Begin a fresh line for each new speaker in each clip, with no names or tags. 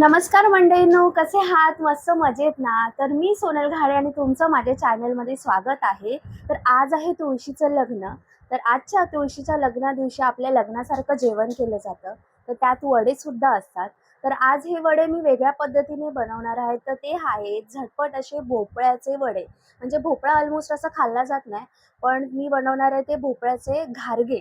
नमस्कार मंडळींनो कसे आहात? मस्त मजेत ना? तर मी सोनल घाडे आणि तुमचं माझ्या चॅनलमध्ये स्वागत आहे. तर आज आहे तुळशीचं लग्न. तर आजच्या तुळशीच्या लग्ना दिवशी आपल्या लग्नासारखं जेवण केलं जातं. तर त्यात वडे सुद्धा असतात. तर आज हे वडे मी वेगळ्या पद्धतीने बनवणार आहे. तर ते आहेत झटपट असे भोपळ्याचे वडे. म्हणजे भोपळा ऑलमोस्ट असं खाल्ला जात नाही. पण मी बनवणार आहे ते भोपळ्याचे घारगे.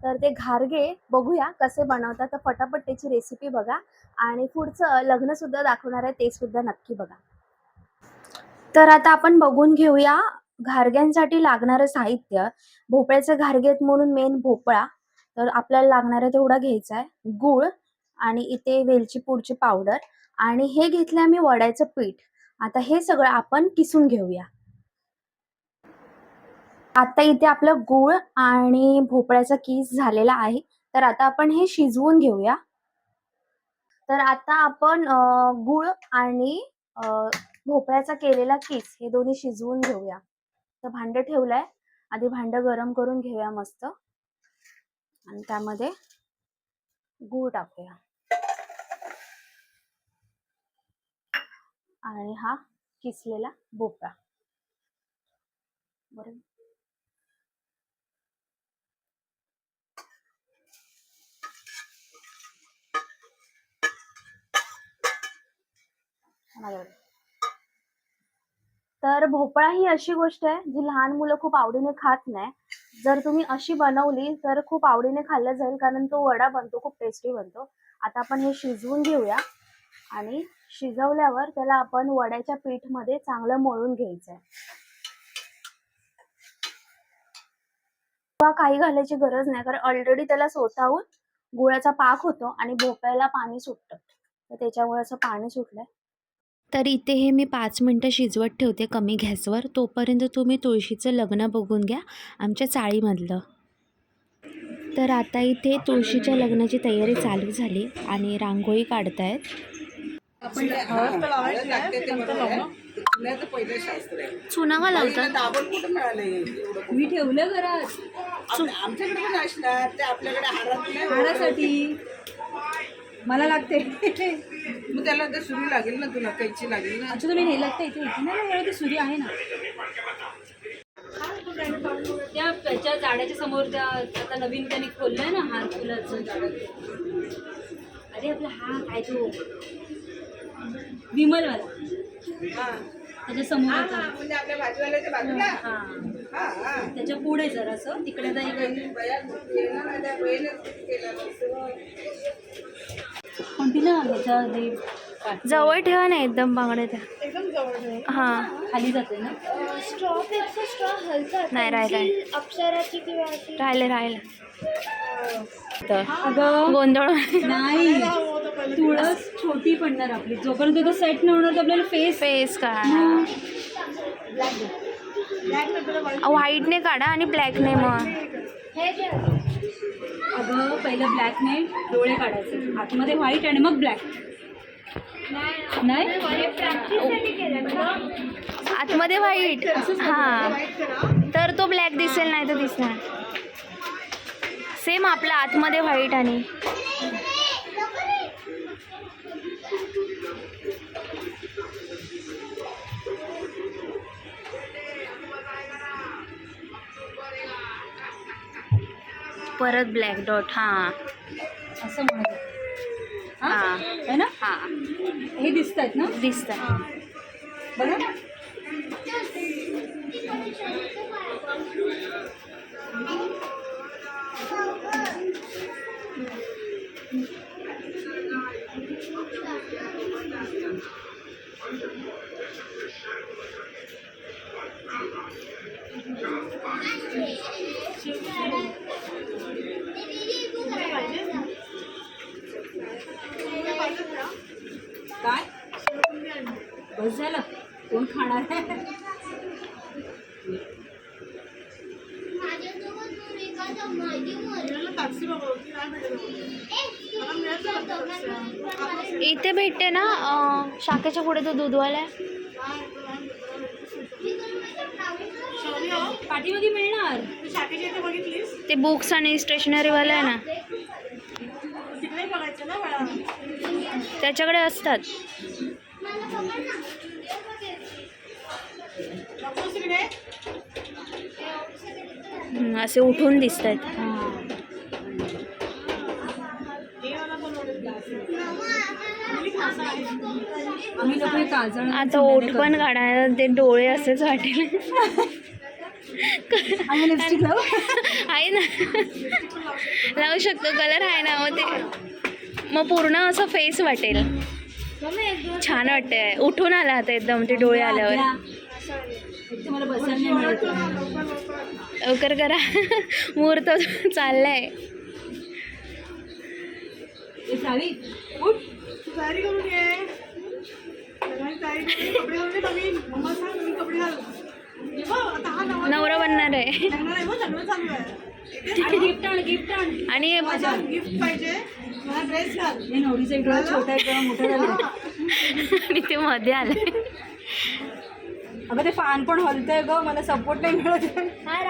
तर ते घारगे बघूया कसे बनवतात. तर पटापट त्याची रेसिपी बघा. आणि पुढचं लग्न सुद्धा दाखवणार आहे ते सुद्धा नक्की बघा. तर आता आपण बघून घेऊया घारग्यांसाठी लागणारं साहित्य. भोपळ्याचे घारगेत म्हणून मेन भोपळा. तर आपल्याला लागणारा तेवढा घ्यायचा आहे. गूळ आणि इथे वेलची पूडची पावडर. आणि हे घेतलं आम्ही वड्याचं पीठ. आता हे सगळं आपण किसून घेऊया. आता इथे आपलं गूळ आणि भोपळ्याचा किस झालेला आहे. तर आता आपण हे शिजवून घेऊया. तर आता आपण गूळ आणि भोपळ्याचा केलेला किस हे दोन्ही शिजवून घेऊया. तर भांडं ठेवलंय. आधी भांडं गरम करून घेऊया मस्त. आणि त्यामध्ये गूळ टाकूया. आणि हा किसलेला भोपळा. बरोबर माझ्याकडे. तर भोपळा ही अशी गोष्ट आहे जी लहान मुलं खूप आवडीने खात नाही. जर तुम्ही अशी बनवली तर खूप आवडीने खाल्लं जाईल कारण तो वडा बनतो खूप टेस्टी बनतो. आता आपण हे शिजवून घेऊया. आणि शिजवल्यावर त्याला आपण वड्याच्या पीठमध्ये चांगलं मळून घ्यायचं आहे किंवा काही घालायची गरज नाही कारण ऑलरेडी त्याला स्वतःहून गुळाचा पाक होतो आणि भोपळ्याला पाणी सुटतं. तर त्याच्यामुळे असं पाणी सुटलंय.
तर इथे हे मी पाच मिनटं शिजवत ठेवते कमी गॅसवर. तोपर्यंत तुम्ही तुळशीचं लग्न बघून घ्या आमच्या चाळीमधलं. तर आता इथे तुळशीच्या लग्नाची तयारी चालू झाली आणि रांगोळी काढतायत.
चुना का लावतात?
मी ठेवलं घरात.
आमच्याकडे पण असणार. ते आपल्याकडे
हारासाठी. मला लागते
मग त्याला तर सुरू लागेल ना तुला कैची लागेल ना
अच्छा तुम्ही नेलं का इथे इथे नाही नाही, ते सूर्य आहे ना त्या त्याच्या झाडाच्या समोर त्या आता नवीन त्यांनी खोललंय ना हा फुलाचं झाड अरे आपला हा काय तो विमलवाला
हा
त्याच्यासमोर
हा,
होता.
म्हणजे आपल्या भाजीवाल्याच्या बाजूला
हा
हा हा
त्याच्या पुढे जरासं तिकडे आता हे
जवळ ठेवा ना एकदम बांगड्या त्या
एकदम जवळ ठेव.
हा.
खाली जाते ना?
नाही राहिलाय
अप्सराची किंवा अशी
राहिले राहिले.
अगं
गोंधळ.
नाही. तुळस छोटी पडणार आपली. जोपर्यंत तो सेट नाही होणार तर आपल्याला फेस
फेस काढा. व्हाईटने काढा आणि ब्लॅकने मग.
हे जे
अगं पहिलं ब्लॅकने डोळे काढायचे. आतमध्ये व्हाईट आणि मग ब्लॅक नाही?
आतमध्ये व्हाईट हा. तर तो ब्लॅक दिसेल नाही तर दिसणार. सेम आपला आतमध्ये व्हाईट आणि. परत ब्लॅक डॉट हा.
असं म्हणत हा? ना?
हा.
हे दिसत आहेत ना
दिसत
बघा काय बस झालं कोण खाणार आहे
इथे भेटते ना शाखेच्या पुढे तो दूधवाला
मिळणार.
बघितलीस?
ते बुक्स आणि स्टेशनरीवाला आहे ना. त्याच्याकडे असतात. असे उठून दिसत आहेत
आम्ही लोक हे काजळ
आता ओठ पण काढायला ते डोळे असेच वाटेल.
आम्ही लिपस्टिक लावू?
आहे ना. लावू शकतो कलर आहे ना मग ते. मग पूर्ण असं फेस वाटेल. छान वाटतंय. उठून आला आता एकदम ते डोळे आल्यावर. लवकर करा. मुहूर्त चाललाय.
ए,
नवरा बनणार आहे.
लग्न आहे बघ, लग्न चालू आहे.
आणि गिफ्ट आण गिफ्ट आण.
आणि
माझा गिफ्ट पाहिजे. मला ड्रेस घाल.
हे
आणि ते मध्ये आलंय.
अगं ते फॅन पण हलतंय ग. मला सपोर्ट नाही मिळत.
हा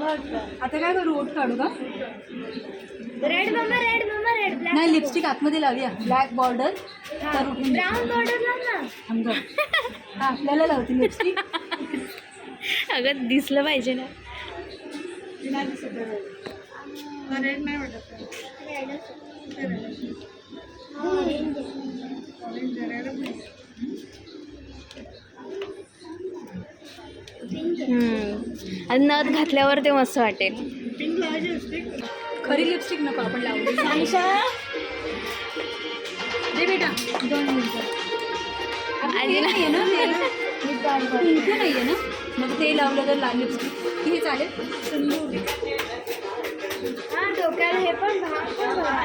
वाटतं आता काय करू? ओठ काढू का?
Red mamma red mamma red black
नाही लिपस्टिक आतमध्ये लावूया. ब्लॅक बॉर्डर तर उठून दे.
ब्राऊन बॉर्डर लाव ना.
थांब गं. हा, आपल्याला लावते लिपस्टिक
अगं दिसलं पाहिजे ना.
नाही दिसत रेड नाही वाटत
हम्म. आणि नथ घातल्यावर ते मस्त वाटेल.
पिंक लावायची असते
खरी लिपस्टिक नको आपण लावली सानिशा. दे बेटा. दोन मिनिटं.
आणि ना.
नाहीये ना पिंक नाहीये ना? मग ते लावलं तर लाल लिपस्टिक हे चालेल.
हा डोक्याला हे पण भाग पण बघा.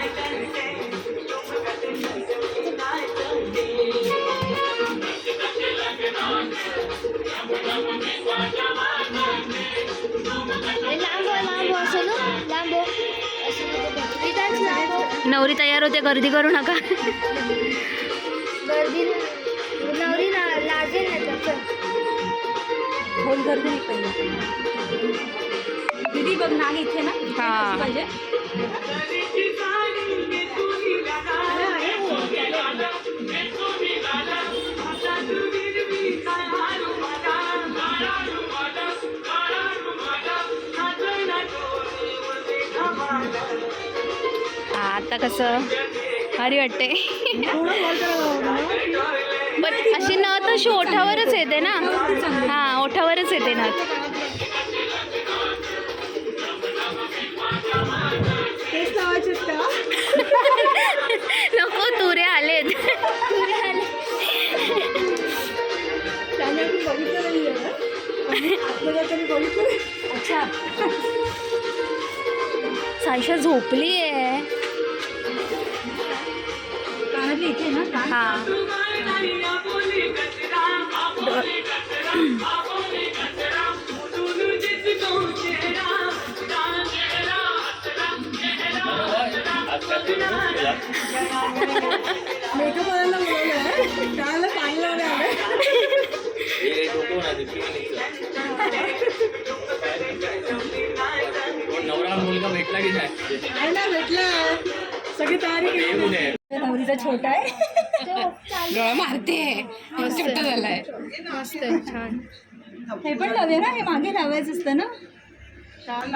नवरी तयार होते गर्दी करू नका.
गर्दी नवरी ना लाजेल
गर्दी दीदी बघ नाग इथे ना
हा.
पाहिजे?
आता कसं भारी वाटते. पण अशी नथ अशी ओठावरच येते ना. हां ओठावरच येते नथ. नको तुरे आलेत.
अच्छा.
सायशा झोपली आहे
पाणी लावलं आहे
नवरा मुलगा भेटला की नाही?
आहे ना भेटलं. सगळी तयारी केली आहे.
नवरीचा छोटा आहे.
मस्त. छान.
हे पण लावूया ना हे मागे लावायचं असतं ना?
काल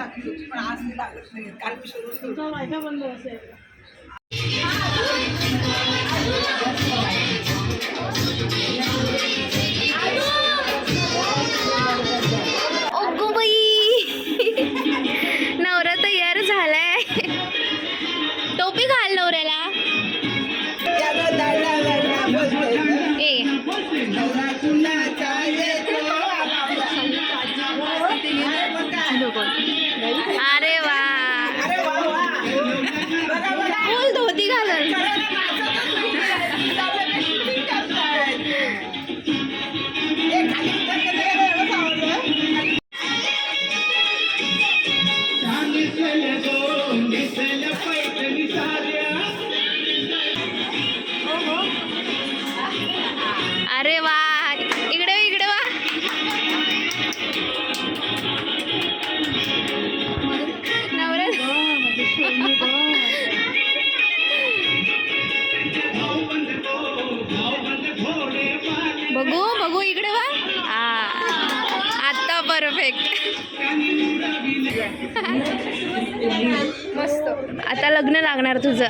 मस्त आता लग्न लागणार तुझं.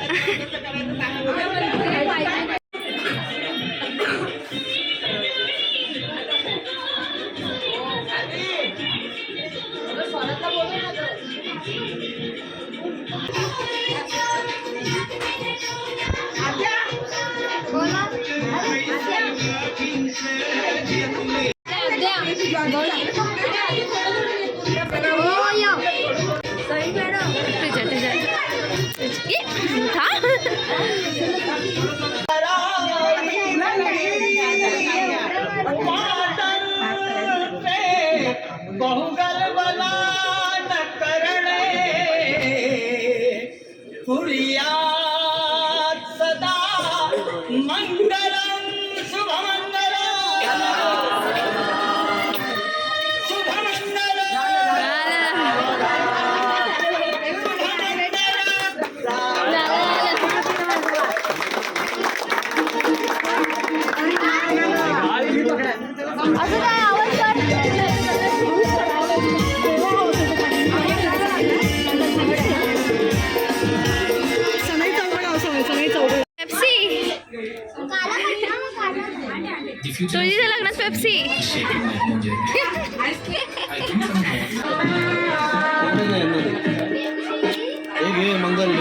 तुझ्या लग्नात पेप्सी
मंगल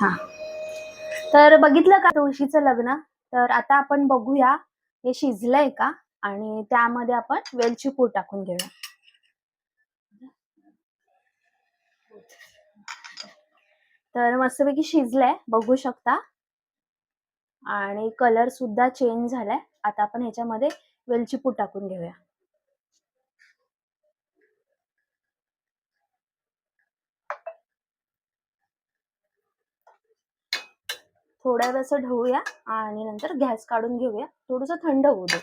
हा तर बघितलं का तुळशीचं लग्न? तर आता आपण बघूया हे शिजलंय का? आणि त्यामध्ये आपण वेलची पूड टाकून घेऊया. तर मस्तपैकी शिजलंय बघू शकता. आणि कलर सुद्धा चेंज झालाय. आता आपण ह्याच्यामध्ये वेलची पूड टाकून घेऊया. थोड्या वेळाचं ढवूया आणि नंतर गॅस काढून घेऊया. थोडंसं थंड होऊ दे.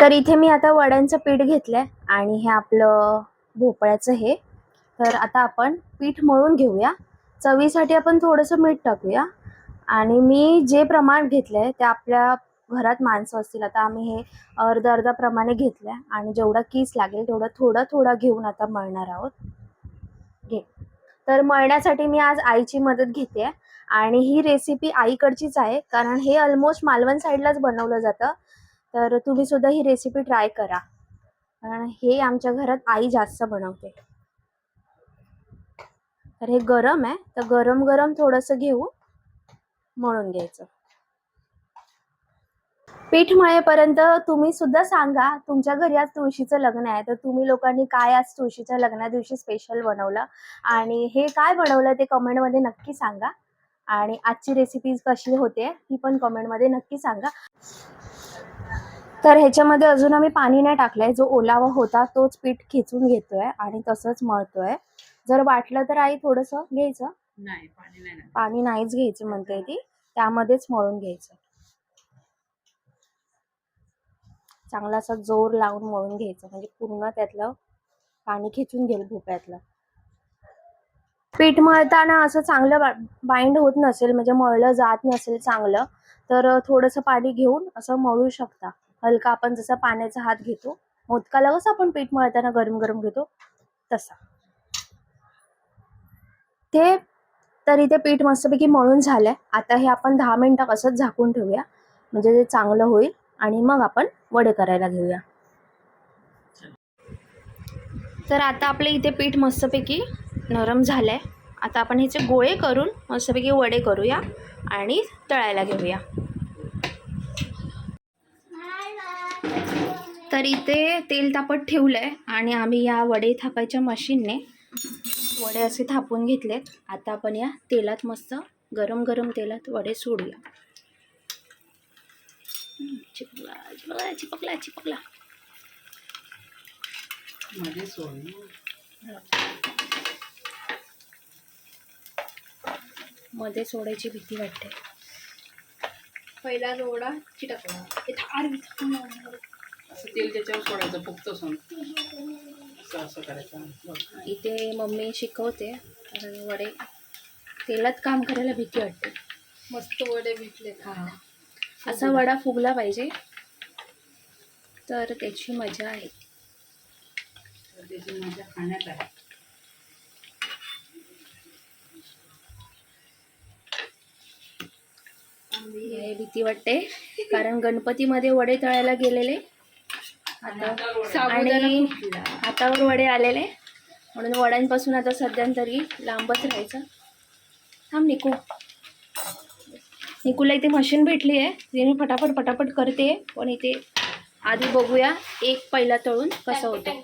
तर इथे मी आता वड्यांचं पीठ घेतलंय आणि हे आपलं भोपळ्याचं हे. तर आता आपण पीठ मळून घेऊया. चवीसाठी आपण थोडंसं मीठ टाकूया. आणि मी जे प्रमाण घेतलंय ते आपल्या घरात माणसं असतील आता आम्ही हे अर्धा अर्धा प्रमाणे घेतलंय. आणि जेवढा कीस लागेल तेवढा थोडा थोडा घेऊन आता मळणार आहोत. घे. तर मळण्यासाठी मी आज आईची मदत घेते आणि ही रेसिपी आईकडचीच आहे कारण हे ऑलमोस्ट मालवण साईडलाच बनवलं जातं. तर तुम्ही सुद्धा ही रेसिपी ट्राय करा. कारण हे आमच्या घरात आई जास्त बनवते. तर हे गरम आहे तर गरम गरम थोडंसं घेऊ मळून घ्यायचं. पीठ मळेपर्यंत तुम्ही सुद्धा सांगा तुमच्या घरी आज तुळशीचं लग्न आहे. तर तुम्ही लोकांनी काय आज तुळशीच्या लग्ना दिवशी स्पेशल बनवलं? आणि हे काय बनवलं ते कमेंटमध्ये नक्की सांगा. आणि आजची रेसिपी कशी होते ती पण कमेंटमध्ये नक्की सांगा. तर ह्याच्यामध्ये अजून आम्ही पाणी नाही टाकलंय. जो ओलावा होता तोच पीठ खेचून घेतोय आणि तसंच मळतोय. जर वाटलं तर आई थोडंसं घ्यायचं.
नाही. पाणी
नाहीच घ्यायचं म्हणते ती. त्यामध्येच मळून घ्यायचं. चांगला असा जोर लावून मळून घ्यायचं. म्हणजे पूर्ण त्यातलं पाणी खेचून घेईल भोपळ्यातलं. पीठ मळताना असं चांगलं बाइंड होत नसेल म्हणजे मळलं जात नसेल चांगलं तर थोडंसं पाणी घेऊन असं मळू शकता. हलका आपण जसं पाण्याचा हात घेतो मोदकाला कसं आपण पीठ मळताना गरम गरम घेतो तसा. ते तर इथे पीठ मस्तपैकी मळून झालंय. आता हे आपण दहा मिनिटं असंच झाकून ठेवूया. म्हणजे ते चांगलं होईल आणि मग आपण वडे करायला घेऊया. तर आता आपले इथे पीठ मस्तपैकी नरम झालंय. आता आपण ह्याचे गोळे करून मस्तपैकी वडे करूया आणि तळायला घेऊया. तर इथे तेल तापत ठेवलंय आणि आम्ही या वडे थापायच्या मशीनने वडे असे थापून घेतलेत. आता आपण या तेलात मस्त गरम गरम तेलात वडे सोडूया. चिपकला चिपकला चिपकला चिपकला
मध्ये
सोडमध्ये सोडायची भीती वाटते.
पहिला रोडा चिटकला.
असं तेल त्याच्यावर सोडायचं फक्त सोन असं असं करायचं. बघ.
इथे मम्मी शिकवते कारण वडे तेलात काम करायला भीती वाटते.
मस्त वडे विकले
हा. असा वडा फुगला पाहिजे. तर त्याची मजा आहे.
त्याची मजा खाण्यात आहे.
हे भीती वाटते. कारण गणपतीमध्ये वडे तळायला गेलेले. आता आणि हातावर वडे आलेले. म्हणून वड्यांपासून आता सध्या तरी लांबच राहायचं. थांब निकू. निकूला इथे मशीन भेटली आहे. ते मी फटाफट पटापट करते. पण इथे आधी बघूया एक पहिला तळून कसं होतं.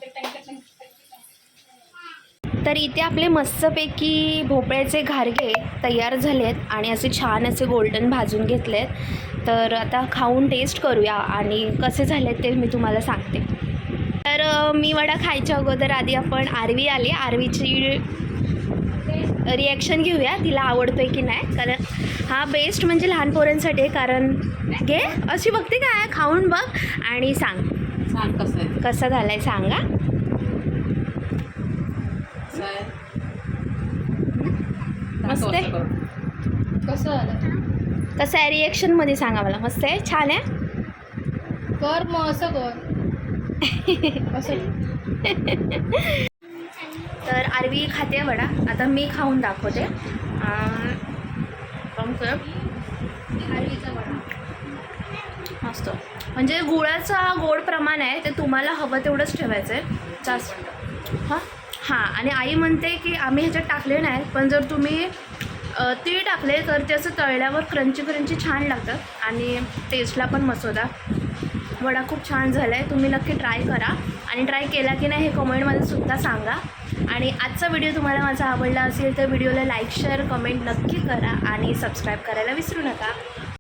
तर इथे आपले मस्तपैकी भोपळ्याचे घारगे तयार झाले आहेत आणि असे छान असे गोल्डन भाजून घेतले आहेत तर आता खाऊन टेस्ट करूया आणि कसे झाले आहेत ते मी तुम्हाला सांगते. तर मी वडा खायच्या अगोदर आधी आपण आरवी आली. आरवीची रिॲक्शन घेऊया तिला आवडतोय की नाही. कारण हा बेस्ट म्हणजे लहान पोरांसाठी आहे कारण घे अशी बघते काय खाऊन बघ आणि सांग.
सांग कसं आहे.
कसा झालाय सांगा.
आहे.
मस्त आहे.
कसं आलं
कसं आहे रिॲक्शनमध्ये सांगा मला. मस्त आहे? छान आहे?
कर मग असं कर. असं.
तर आरवी खाते वडा. आता मी खाऊन दाखवते. मस्त. म्हणजे गुळाचा गोड प्रमाण आहे ते तुम्हाला हवं तेवढंच ठेवायचं आहे जास्त. हां? हां आणि आई म्हणते की आम्ही ह्याच्यात टाकले नाही पण जर तुम्ही तीळ टाकले तर ते असं तळल्यावर क्रंची क्रंची छान लागतं. आणि टेस्टला पण होता वडा खूप छान झाला आहे तुम्ही नक्की ट्राय करा. आणि ट्राय केला की नाही हे कमेंटमध्ये सुद्धा सांगा. आणि आजचा व्हिडिओ तुम्हाला माझा आवडला असेल तर व्हिडिओला लाईक शेअर कमेंट नक्की करा आणि सबस्क्राईब करायला विसरू नका.